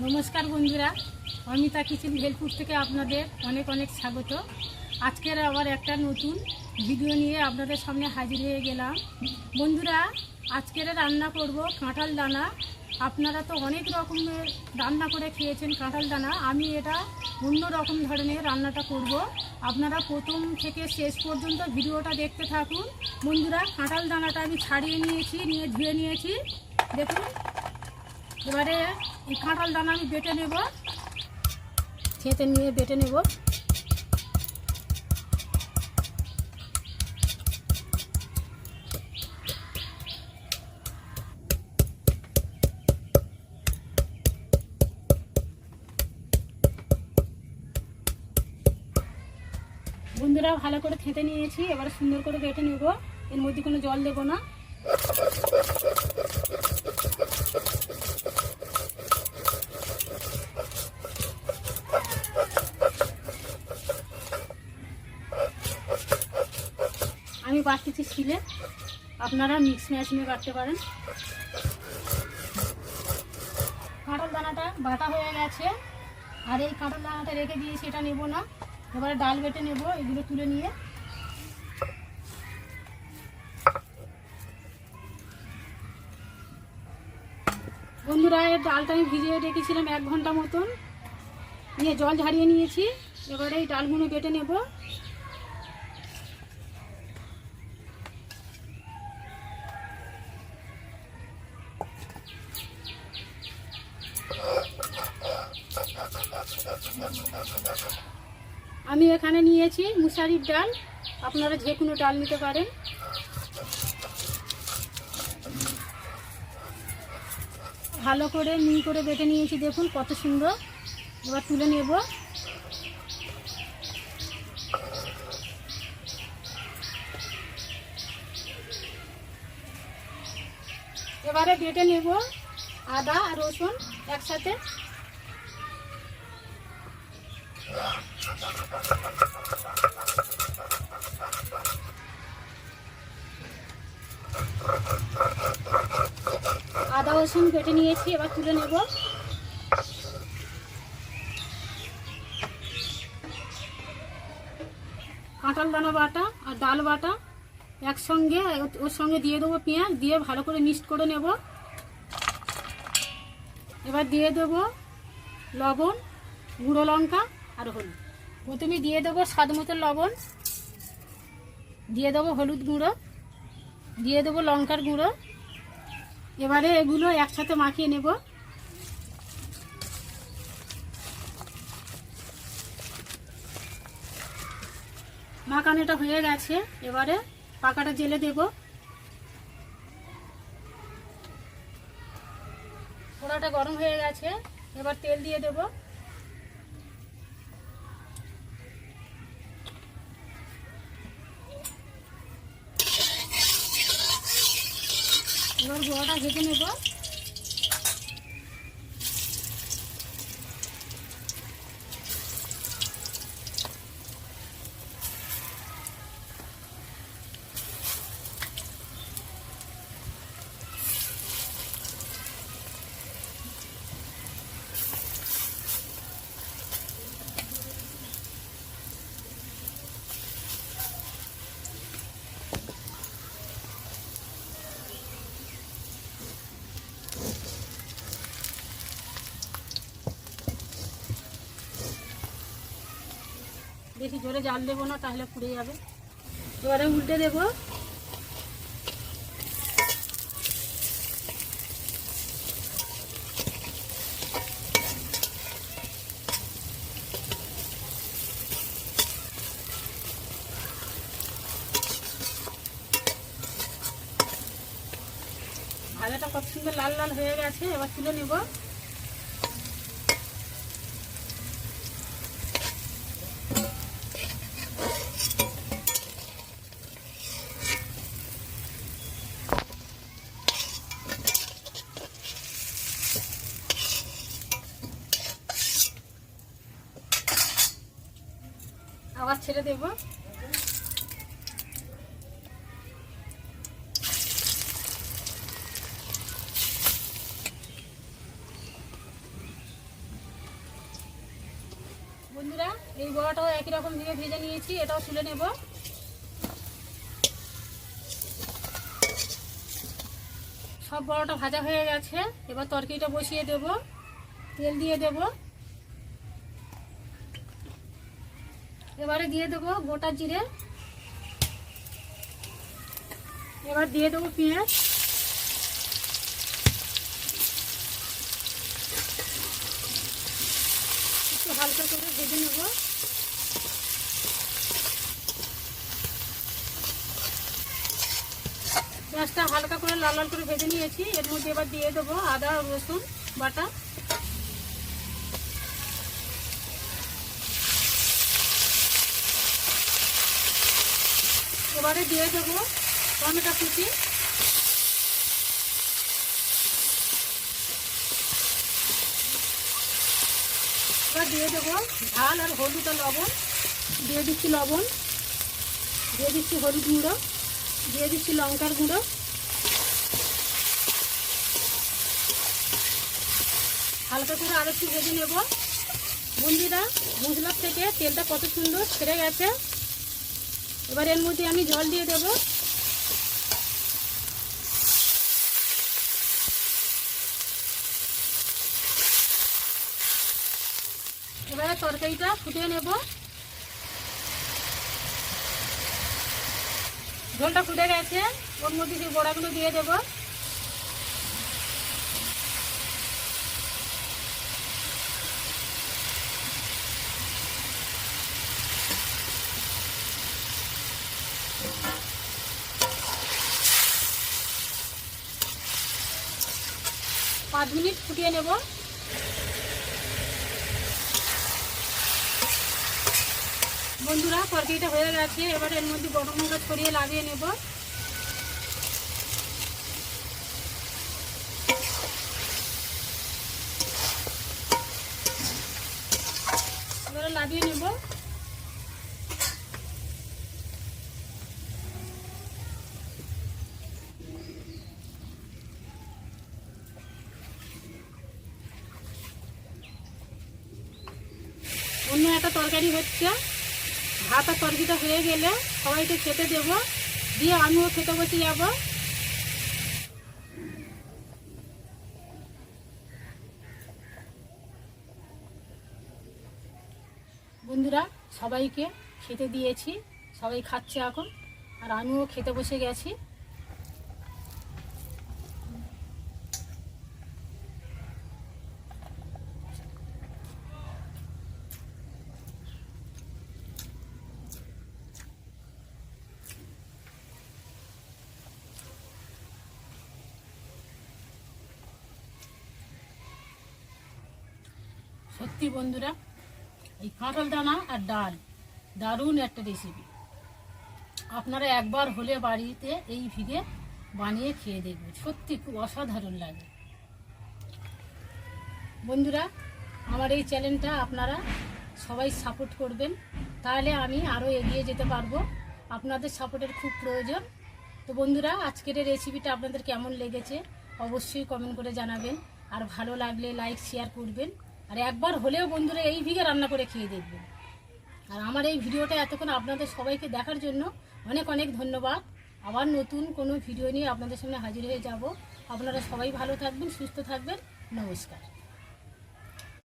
নমস্কার বন্ধুরা, অমিতা কিচেন ভেলপুর থেকে আপনাদের অনেক অনেক স্বাগত। আজকের আবার একটা নতুন ভিডিও নিয়ে আপনাদের সামনে হাজির হয়ে গেলাম। বন্ধুরা, আজকের রান্না করব কাঁঠাল দানা। আপনারা তো অনেক রকমের রান্না করে খেয়েছেন কাঁঠাল দানা। আমি এটা অন্য রকম ধরনের রান্নাটা করব। আপনারা প্রথম থেকে শেষ পর্যন্ত ভিডিওটা দেখতে থাকুন। বন্ধুরা, কাঁঠাল দানাটা আমি ছাড়িয়ে নিয়েছি, নিয়ে ধুয়ে নিয়েছি। দেখুন, এবারে এই কাঁঠাল দানা আমি বেটে নেব। খেতে নিয়ে বেটে নেব। বন্ধুরা, ভালো করে খেতে নিয়েছি, এবার সুন্দর করে বেটে নেব। এর মধ্যে কোনো জল দেবো না। আমি বাটতেছি শিলে। আপনারা মিক্স মেশিনে কাটতে পারেন। কাঁঠাল দানাটা বাটা হয়ে গেছে। আর এই কাঁঠাল দানাটা রেখে দিয়েছি এটা নেব না। এবারে ডাল বেটে নেব, এগুলো তুলে নিয়ে। বন্ধুরা এর ডালটা আমি ভিজিয়ে রেখেছিলাম এক ঘণ্টা মতন। নিয়ে জল ঝারিয়ে নিয়েছি। এবারে এই ডালগুলো বেটে নেব। আমি এখানে নিয়েছি মুসারির ডাল। আপনারা যে কোনো ডাল নিতে পারেন। ভালো করে মিহি করে বেটে নিয়েছি, দেখুন কত সুন্দর। এবার তুলে নেব। এবারে বেটে নেব আদা আর রসুন একসাথে। আদা, রসুন কেটে নিয়েছি, এবার তুলে নেব। কাঁঠাল দানা বাটা আর ডাল বাটা একসঙ্গে, ওর- সঙ্গে দিয়ে দেবো পেঁয়াজ, দিয়ে ভালো করে মিক্সড করে নেব। এবার দিয়ে দেবো লবণ, গুঁড়ো লঙ্কা আর হলুদ। প্রথমে দিয়ে দেবো স্বাদ মতো লবণ। দিয়ে দেবো হলুদ গুঁড়ো। দিয়ে দেবো লঙ্কার গুঁড়ো। এবারে এগুলো একসাথে মাখিয়ে নেব। মাখানোটা হয়ে গেছে। এবারে পাকাটা জেলে দেব। পোড়াটা গরম হয়ে গেছে। এবার তেল দিয়ে দেব। এবার গোড়াটা ভেজে নেব বেশি জোরে জাল দেবো না, তাহলে পুড়ে যাবে। এবারে উল্টে দেবো। ভাজাটা কত সুন্দর লাল লাল হয়ে গেছে, এবার তুলে নেব। আবার ছেড়ে দেবো। বন্ধুরা, এই বড়াটাও একই রকম ভেবে ভেজে নিয়েছি, এটাও তুলে নেব। সব বড়াটা ভাজা হয়ে গেছে, এবার তরকারিটা বসিয়ে দেব, তেল দিয়ে দেব। এবারে দিয়ে দেবো গোটা জিরে। এবার দিয়ে দেবো পেঁয়াজ। একটু হালকা করে ভেজে নেব। পেঁয়াজটা হালকা করে লাল লাল করে ভেজে নিয়েছি। এর মধ্যে এবার দিয়ে দেবো আদা রসুন বাটা। এবারে দিয়ে দেবো টমেটো কুচি। এবার দিয়ে দেবো ঝাল আর হলুদ আর লবণ। দিয়ে দিচ্ছি লবণ। দিয়ে দিচ্ছি হলুদ গুঁড়ো। দিয়ে দিচ্ছি লঙ্কার গুঁড়ো। হালকা করে আর একটু ভেজে নেব। বন্ধুরা মশলার থেকে তেলটা কত সুন্দর ছেড়ে গেছে। এবার এর মধ্যে আমি জল দিয়ে দেব। এবারে তরকারিটা ফুটিয়ে নেব। ঝোলটা ফুটে গেছে, ওর মধ্যে সেই বড়াগুলো দিয়ে দেব। পাঁচ মিনিট ফুটিয়ে নেব। বন্ধুরা, তরকারিটা হয়ে গেছে। এবার এর মধ্যে বটনগুলো ছড়িয়ে লাগিয়ে নেব। এবারে লাগিয়ে নেব অন্য তরকারি হচ্ছে। ভাত আর তরকারিটা হয়ে গেলে সবাইকে খেতে দেব। দিয়ে আমিও খেতে বসে যাব। বন্ধুরা, সবাইকে খেতে দিয়েছি। সবাই খাচ্ছে এখন। আর আমিও খেতে বসে গেছি। সত্যি বন্ধুরা, এই কাঁঠাল দানা আর ডাল, দারুণ একটা রেসিপি আপনারা একবার হলে বাড়িতে এই ভিগে বানিয়ে খেয়ে দেখবেন। সত্যি খুব অসাধারণ লাগে। বন্ধুরা, আমার এই চ্যানেলটা আপনারা সবাই সাপোর্ট করবেন। তাহলে আমি আরও এগিয়ে যেতে পারব। আপনাদের সাপোর্টের খুব প্রয়োজন। তো বন্ধুরা, আজকের এই রেসিপিটা আপনাদের কেমন লেগেছে অবশ্যই কমেন্ট করে জানাবেন। আর ভালো লাগলে লাইক শেয়ার করবেন। আর একবার হলেও বন্ধুরা এই ভিগে রান্না করে খেয়ে দেখবেন আর আমার এই ভিডিওটা এতক্ষণ আপনাদের সবাইকে দেখার জন্য অনেক অনেক ধন্যবাদ। আবার নতুন কোনো ভিডিও নিয়ে আপনাদের সামনে হাজির হয়ে যাব। আপনারা সবাই ভালো থাকবেন, সুস্থ থাকবেন। নমস্কার।